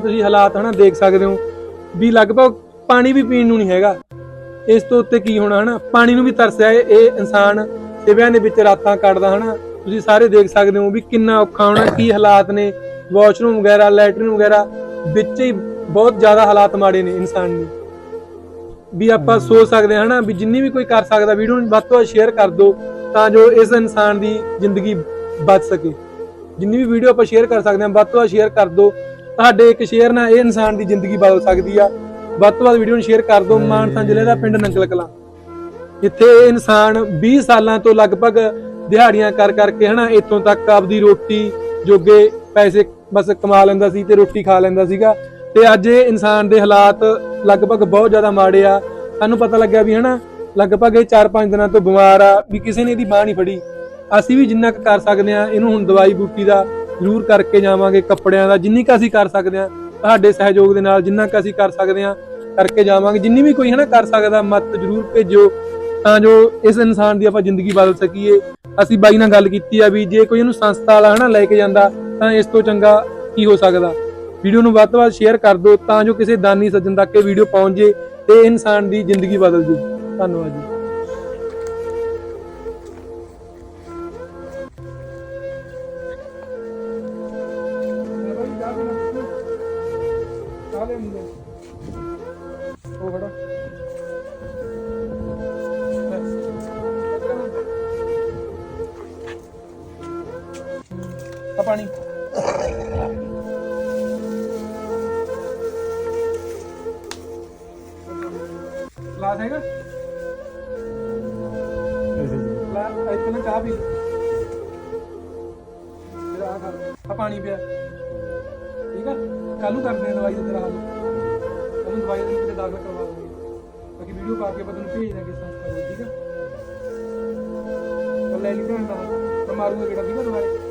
ਤੁਸੀਂ ਹਾਲਾਤ ਹਨਾ ਦੇਖ ਸਕਦੇ ਹੋ ਵੀ ਲਗਭਗ ਪਾਣੀ ਵੀ ਪੀਣ ਨੂੰ ਨਹੀਂ ਹੈਗਾ। ਇਸ ਤੋਂ ਉੱਤੇ ਕੀ ਹੋਣਾ ਹਨਾ? ਪਾਣੀ ਨੂੰ ਵੀ ਤਰਸਿਆ ਇਹ ਇਨਸਾਨ ਸਿਵਿਆਂ ਦੇ ਵਿੱਚ ਰਾਤਾਂ ਕੱਟਦਾ ਹਨਾ। ਤੁਸੀਂ ਸਾਰੇ ਦੇਖ ਸਕਦੇ ਹੋ ਵੀ ਕਿੰਨਾ ਔਖਾ ਹੋਣਾ, ਕੀ ਹਾਲਾਤ ਨੇ। ਵਾਸ਼ਰੂਮ ਵਗੈਰਾ, ਲੈਟਰਿਨ ਵਗੈਰਾ ਵਿੱਚ ਹੀ ਬਹੁਤ ਜ਼ਿਆਦਾ ਹਾਲਾਤ ਮਾੜੇ ਨੇ ਇਨਸਾਨ ਦੇ। ਵੀ ਆਪਾਂ ਸੋਚ ਸਕਦੇ ਹਾਂ ਹਨਾ ਵੀ ਜਿੰਨੀ ਵੀ ਕੋਈ ਕਰ ਸਕਦਾ, ਵੀਡੀਓ ਨੂੰ ਵੱਧ ਤੋਂ ਵੱਧ ਸ਼ੇਅਰ ਕਰ ਦਿਓ ਤਾਂ ਜੋ ਇਸ ਇਨਸਾਨ ਦੀ ਜ਼ਿੰਦਗੀ ਬਚ ਸਕੇ। ਜਿੰਨੀ ਵੀ ਵੀਡੀਓ ਆਪਾਂ ਸ਼ੇਅਰ ਕਰ ਸਕਦੇ ਹਾਂ, ਵੱਧ ਤੋਂ ਵੱਧ ਸ਼ੇਅਰ ਕਰ ਦਿਓ। ਤੁਹਾਡੇ ਇੱਕ ਸ਼ੇਅਰ ਨਾਲ ਇਹ ਇਨਸਾਨ ਦੀ ਜ਼ਿੰਦਗੀ ਬਦਲ ਸਕਦੀ ਆ। ਵੱਧ ਤੋਂ ਵੱਧ ਵੀਡੀਓ ਨੂੰ ਸ਼ੇਅਰ ਕਰ ਦਿਓ, ਮਾਨਸਾ ਜ਼ਿਲ੍ਹੇ ਦਾ ਪਿੰਡ ਨੰਗਲ ਕਲਾਂ ਜਿੱਥੇ ਇਹ ਇਨਸਾਨ 20 ਸਾਲਾਂ ਤੋਂ ਲਗਭਗ ਦਿਹਾੜੀਆਂ ਕਰ ਕਰਕੇ ਹਨਾ, ਇੱਥੋਂ ਤੱਕ ਆਪਦੀ ਰੋਟੀ ਜੋਗੇ ਪੈਸੇ ਬਸ ਕਮਾ ਲੈਂਦਾ ਸੀ ਤੇ ਰੋਟੀ ਖਾ ਲੈਂਦਾ ਸੀਗਾ। ਤੇ ਅੱਜ ਇਹ ਇਨਸਾਨ ਦੇ ਹਾਲਾਤ ਲਗਭਗ ਬਹੁਤ ਜ਼ਿਆਦਾ ਮਾੜੇ ਆ। ਸਾਨੂੰ ਪਤਾ ਲੱਗਿਆ ਵੀ ਹਨਾ, ਲਗਭਗ ਇਹ 4-5 ਦਿਨਾਂ ਤੋਂ ਬਿਮਾਰ ਆ, ਵੀ ਕਿਸੇ ਨੇ ਇਹਦੀ ਬਾਹ ਨਹੀਂ ਫੜੀ। ਅਸੀਂ ਵੀ ਜਿੰਨਾ ਕੁ ਕਰ ਸਕਦੇ ਆ ਇਹਨੂੰ ਹੁਣ ਦਵਾਈ ਬੂਟੀ ਦਾ ਜ਼ਰੂਰ ਕਰਕੇ ਜਾਵਾਂਗੇ ਕੱਪੜਿਆਂ ਦਾ, ਜਿੰਨੀ ਕੁ ਅਸੀਂ ਕਰ ਸਕਦੇ ਆ ਤੁਹਾਡੇ ਸਹਿਯੋਗ ਦੇ ਨਾਲ ਜਿੰਨਾ ਕੁ ਅਸੀਂ ਕਰ ਸਕਦੇ ਆ ਕਰਕੇ ਜਾਵਾਂਗੇ। ਜਿੰਨੀ ਵੀ ਕੋਈ ਹੈ ਨਾ ਕਰ ਸਕਦਾ, ਮਤ ਜ਼ਰੂਰ ਭੇਜੋ ਤਾਂ ਜੋ ਇਸ ਇਨਸਾਨ ਦੀ ਆਪਾਂ ਜ਼ਿੰਦਗੀ ਬਦਲ ਸਕੀਏ। ਅਸੀਂ ਬਾਈ ਨਾਲ ਗੱਲ ਕੀਤੀ ਆ ਵੀ ਜੇ ਕੋਈ ਇਹਨੂੰ ਸੰਸਥਾ ਵਾਲਾ ਹਨਾ ਲੈ ਕੇ ਜਾਂਦਾ, ਤਾਂ ਇਸ ਤੋਂ ਚੰਗਾ ਕੀ ਹੋ ਸਕਦਾ? ਵੀਡੀਓ ਨੂੰ ਵੱਧ ਤੋਂ ਵੱਧ ਸ਼ੇਅਰ ਕਰ ਦਿਓ, ਤਾਂ ਜੋ ਕਿਸੇ ਦਾਨੀ ਸੱਜਣ ਤੱਕ ਇਹ ਵੀਡੀਓ ਪਹੁੰਚ ਜੇ ਤੇ ਇਨਸਾਨ ਦੀ ਜ਼ਿੰਦਗੀ ਬਦਲ ਜੇ। ਧੰਨਵਾਦ ਜੀ। ਉਹ ਖੜਾ ਆ ਪਾਣੀ। ਗਲਾਸ ਹੈਗਾ। ਲਾ, ਇੱਥੇ ਚਾਹ ਪੀ। ਫਿਰ ਆ ਖਾ ਆ ਪਾਣੀ ਪਿਆ। ਠੀਕ ਆ? ਕੱਲ ਨੂੰ ਕਰਦੇ ਆ ਦਵਾਈ ਦਾ ਤੇਰਾ ਹੱਲ। ਕੱਲ ਦਵਾਈ ਦੇ ਕਿਤੇ ਦਾਖਲ ਕਰਵਾ ਦਾਂਗੇ ਬਾਕੀ ਵੀਡੀਓ ਪਾ ਕੇ ਆਪਾਂ ਤੈਨੂੰ ਭੇਜ ਦਾਂਗੇ ਸੰਸਥਾ ਨੂੰ, ਠੀਕ ਆ? ਕੱਲ ਲੈ ਲਈ ਧਿਆਨ ਨਾਲ ਮੈਂ ਮਾਰੂੰਗਾ ਕਿਹੜਾ, ਠੀਕ ਦੁਬਾਰੇ